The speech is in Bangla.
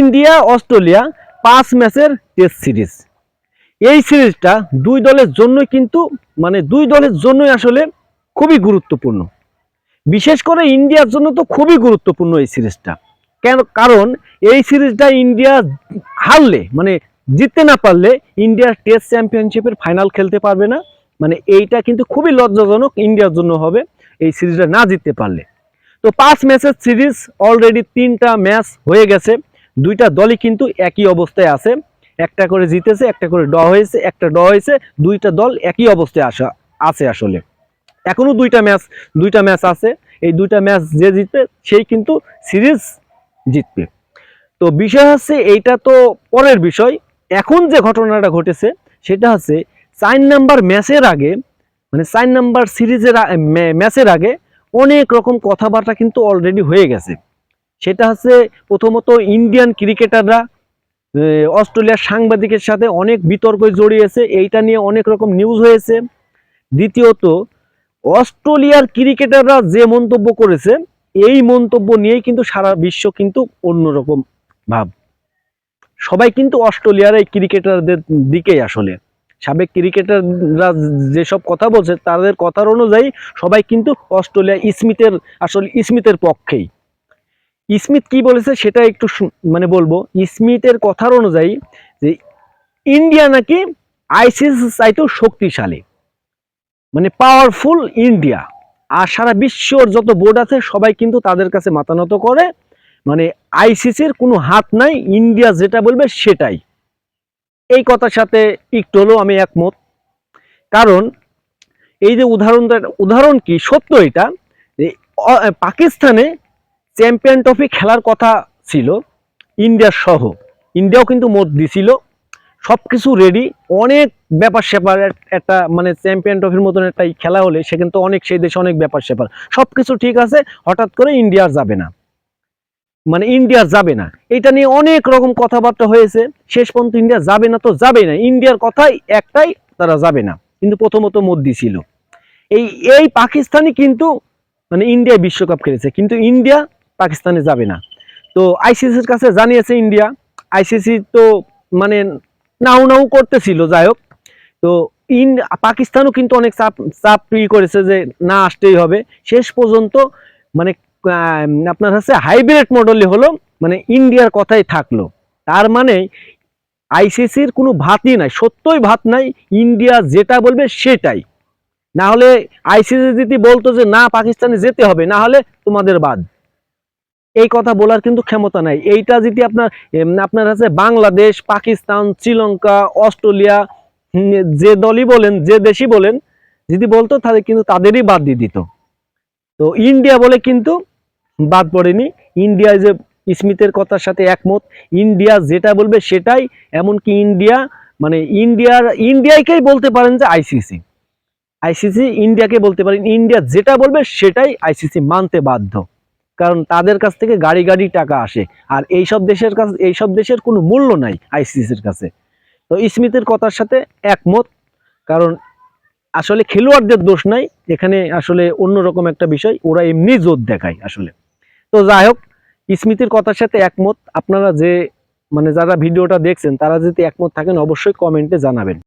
ইন্ডিয়া, অস্ট্রেলিয়া পাঁচ ম্যাচের টেস্ট সিরিজ। এই সিরিজটা দুই দলের জন্যই কিন্তু মানে দুই দলের জন্যই আসলে খুবই গুরুত্বপূর্ণ। বিশেষ করে ইন্ডিয়ার জন্য তো খুবই গুরুত্বপূর্ণ এই সিরিজটা। কেন, কারণ এই সিরিজটা ইন্ডিয়া হারলে মানে জিততে না পারলে ইন্ডিয়ার টেস্ট চ্যাম্পিয়নশিপের ফাইনাল খেলতে পারবে না। মানে এইটা কিন্তু খুবই লজ্জাজনক ইন্ডিয়ার জন্য হবে এই সিরিজটা না জিততে পারলে। তো পাঁচ ম্যাচের সিরিজ অলরেডি তিনটা ম্যাচ হয়ে গেছে। দুইটা দলই কিন্তু একই অবস্থায় আছে। একটা করে জিতেছে, একটা করে ড হয়েছে, একটা ড হয়েছে, দুইটা দল একই অবস্থায় আসা, আছে আসলে। এখনও দুইটা ম্যাচ দুইটা ম্যাচ আছে। এই দুইটা ম্যাচ যে জিতবে, সেই কিন্তু সিরিজ জিতবে। তো বিষয় হচ্ছে, এইটা তো পরের বিষয়। এখন যে ঘটনাটা ঘটেছে, সেটা হচ্ছে, চার নাম্বার ম্যাচের আগে মানে চার নাম্বার সিরিজের ম্যাচের আগে অনেক রকম কথাবার্তা কিন্তু অলরেডি হয়ে গেছে। সেটা হচ্ছে প্রথমত ইন্ডিয়ান ক্রিকেটাররা অস্ট্রেলিয়ার সাংবাদিকের সাথে অনেক বিতর্ক জড়িয়েছে, এইটা নিয়ে অনেক রকম নিউজ হয়েছে। দ্বিতীয়ত, অস্ট্রেলিয়ার ক্রিকেটাররা যে মন্তব্য করেছে, এই মন্তব্য নিয়েই কিন্তু সারা বিশ্ব কিন্তু অন্যরকম ভাব। সবাই কিন্তু অস্ট্রেলিয়ার এই ক্রিকেটারদের দিকেই আসলে। সাবেক ক্রিকেটাররা যেসব কথা বলছে, তাদের কথার অনুযায়ী সবাই কিন্তু অস্ট্রেলিয়া স্মিথের, আসলে স্মিথের পক্ষেই। স্মিথ কি বলেছে সেটা একটু মানে বলব। স্মিথের কথার অনুযায়ী যে ইন্ডিয়া নাকি আইসিসি চাইতেও শক্তিশালী। মানে পাওয়ারফুল ইন্ডিয়া। আর সারা বিশ্বর যত বোর্ড আছে সবাই কিন্তু তাদের কাছে মাথা নত করে। মানে আইসিসির কোনো হাত নাই, ইন্ডিয়া যেটা বলবে সেটাই। এই কথার সাথে একটু হলেও আমি একমত। কারণ এই যে উদাহরণটা উদাহরণ কি? সত্য এটা পাকিস্তানে চ্যাম্পিয়ন ট্রফি খেলার কথা ছিল ইন্ডিয়ার সহ। ইন্ডিয়াও কিন্তু মত দিছিল। সব কিছু রেডি অনেক ব্যাপার স্যাপার একটা মানে চ্যাম্পিয়ন ট্রফির মতন একটা খেলা হলে সে কিন্তু অনেক, সেই দেশে অনেক ব্যাপার স্যাপার। সব কিছু ঠিক আছে, হঠাৎ করে ইন্ডিয়ার যাবে না। মানে ইন্ডিয়ার যাবে না। এটা নিয়ে অনেক রকম কথাবার্তা হয়েছে। শেষ পর্যন্ত ইন্ডিয়া যাবে না তো যাবে না। ইন্ডিয়ার কথাই একটাই, তারা যাবে না। কিন্তু প্রথমত মত দিছিল। এই এই পাকিস্তানি কিন্তু মানে ইন্ডিয়া বিশ্বকাপ খেলেছে। কিন্তু ইন্ডিয়া পাকিস্তানে যাবে না। তো আইসিসির কাছে জানিয়েছে ইন্ডিয়া আইসিসি তো মানে নাও নাও করতেছিল, যাই হোক। তো ইন, পাকিস্তানও কিন্তু অনেক চাপ চাপ ই করেছে যে না আসতেই হবে। শেষ পর্যন্ত মানে আপনার হচ্ছে হাইব্রিড মডেলে হলো মানে ইন্ডিয়ার কথাই থাকল। তার মানে আইসিসির কোনো ভাতই নাই, সত্যই ভাত নাই ইন্ডিয়া যেটা বলবে সেটাই। না হলে আইসিসি যদি বলতো যে না, পাকিস্তানে যেতে হবে না হলে তোমাদের বাদ। এই কথা বলার কিন্তু ক্ষমতা নাই। এইটা যদি আপনার আপনার আছে বাংলাদেশ, পাকিস্তান, শ্রীলঙ্কা, অস্ট্রেলিয়া যে দলই বলেন, যে দেশই বলেন, যদি বলতো তাহলে কিন্তু তাদেরই বাদ দিয়ে দিত। তো ইন্ডিয়া বলে কিন্তু বাদ পড়েনি। ইন্ডিয়া যে স্মিথের কথার সাথে একমত, ইন্ডিয়া যেটা বলবে সেটাই, এমনকি ইন্ডিয়া মানে ইন্ডিয়ার, ইন্ডিয়াকেই বলতে পারেন যে আইসিসি। আইসিসি ইন্ডিয়াকে বলতে পারেন। ইন্ডিয়া যেটা বলবে সেটাই আইসিসি মানতে বাধ্য। কারণ তাদের কাছ থেকে গাড়ি গাড়ি টাকা আসে। আর এই সব দেশের কাছে এই সব দেশের কোনো মূল্য নাই আইসিসির কাছে। তো স্মিথের কথার সাথে একমত, কারণ আসলে খেলোয়াড়দের দোষ নাই, এখানে আসলে অন্যরকম একটা বিষয়, ওরা এমনি জোর দেখায় আসলে। তো যাই হোক স্মিথের কথার সাথে একমত। আপনারা যে মানে যারা ভিডিওটা দেখছেন, তারা যদি একমত থাকেন, অবশ্যই কমেন্টে জানাবেন।